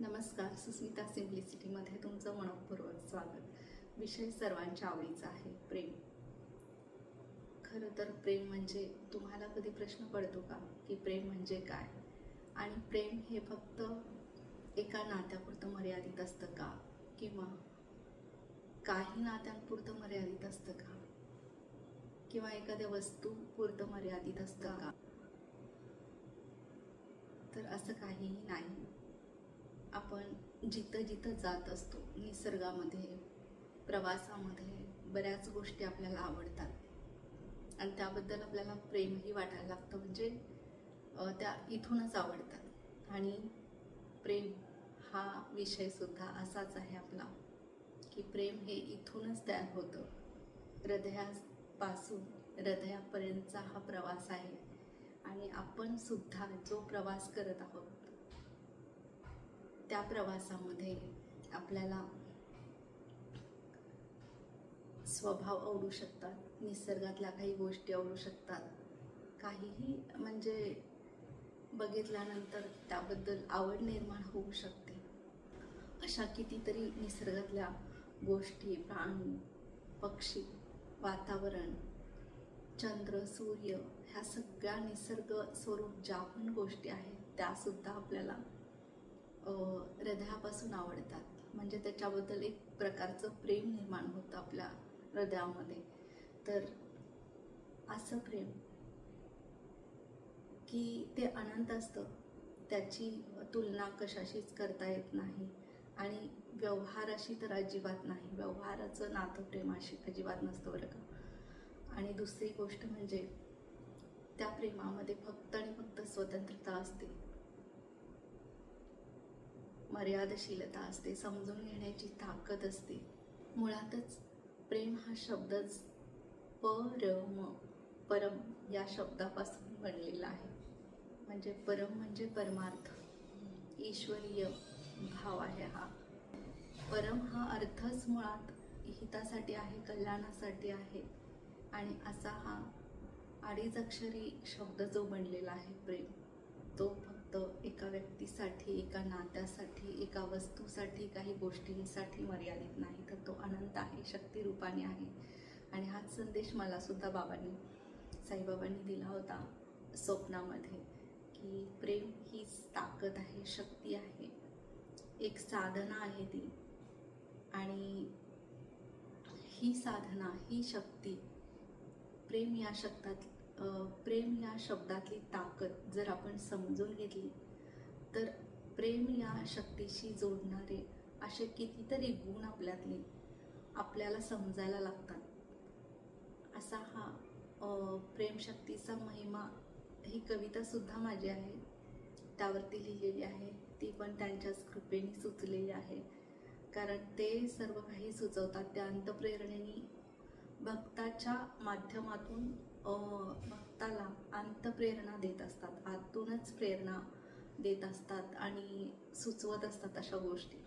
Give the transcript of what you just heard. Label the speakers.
Speaker 1: नमस्कार सुस्मिता सिम्प्लिसिटीमध्ये तुमचं मनपूर्वक स्वागत. विषय सर्वांच्या आवडीचा आहे प्रेम. खरं तर प्रेम म्हणजे तुम्हाला कधी प्रश्न पडतो का? की प्रेम म्हणजे काय? आणि प्रेम हे फक्त एका नात्यापुरतं मर्यादित असतं का? किंवा काही नात्यांपुरतं मर्यादित असतं का? किंवा एखाद्या वस्तूपुरतं मर्यादित असतं का? तर असं काहीही नाही. आपण जिथं जिथं जात असतो निसर्गामध्ये प्रवासामध्ये बऱ्याच गोष्टी आपल्याला आवडतात. आणि त्याबद्दल आपल्याला प्रेमही वाटायला लागतं म्हणजे त्या इथूनच आवडतात. आणि प्रेम हा विषयसुद्धा असाच आहे आपला की प्रेम हे इथूनच तयार होतं. हृदयापासून हृदयापर्यंतचा हा प्रवास आहे. आणि आपण सुद्धा जो प्रवास करत आहोत त्या प्रवासामध्ये आपल्याला स्वभाव आवडू शकतात निसर्गातल्या काही गोष्टी आवडू शकतात. काहीही म्हणजे बघितल्यानंतर त्याबद्दल आवड निर्माण होऊ शकते. अशा कितीतरी निसर्गातल्या गोष्टी प्राणी पक्षी वातावरण चंद्र सूर्य ह्या सगळ्या निसर्ग स्वरूप ज्या पण गोष्टी आहेत त्यासुद्धा आपल्याला हृदयापासून आवडतात. म्हणजे त्याच्याबद्दल एक प्रकारचं प्रेम निर्माण होतं आपल्या हृदयामध्ये. तर असं प्रेम की ते अनंत असतं. त्याची तुलना कशाशीच करता येत नाही. आणि व्यवहाराशी तर अजिबात नाही. व्यवहाराचं नातं प्रेमाशी अजिबात नसतं बरं का. आणि दुसरी गोष्ट म्हणजे त्या प्रेमामध्ये फक्त आणि फक्त स्वतंत्रता असते. मर्यादशीलता असते समजून घेण्याची ताकद असते. मुळातच प्रेम हा शब्दच परम परम या शब्दापासून बनलेला आहे. म्हणजे परम म्हणजे परमार्थ. ईश्वरीय भाव आहे हा. परम हा अर्थच मुळात हितासाठी आहे कल्याणासाठी आहे. आणि असा हा अडीच अक्षरी शब्द जो बनलेला आहे प्रेम तो फक्त एका व्यक्तीसाठी एका नात्यासाठी एका वस्तूसाठी काही गोष्टींसाठी मर्यादित नाही. तर तो अनंत आहे शक्तिरूपाने आहे. आणि हाच संदेश मलासुद्धा बाबांनी साईबाबांनी दिला होता स्वप्नामध्ये की प्रेम हीच ताकद आहे शक्ती आहे. एक साधना आहे ती. आणि ही साधना ही शक्ती प्रेम या शब्दात प्रेम या शब्दातली ताकद जर आपण समजून घेतली तर प्रेम या शक्तीशी जोडणारे असे कितीतरी गुण आपल्यातले आपल्याला समजायला लागतात. असा हा प्रेमशक्तीचा महिमा ही कवितासुद्धा माझी आहे. त्यावरती लिहिलेली आहे. ती पण त्यांच्याच कृपेने सुचलेली आहे. कारण ते सर्व काही सुचवतात. त्या अंतप्रेरणेने भक्ताच्या माध्यमातून भक्ताला अंतप्रेरणा देत असतात. आतूनच प्रेरणा देत असतात आणि सुचवत असतात अशा गोष्टी.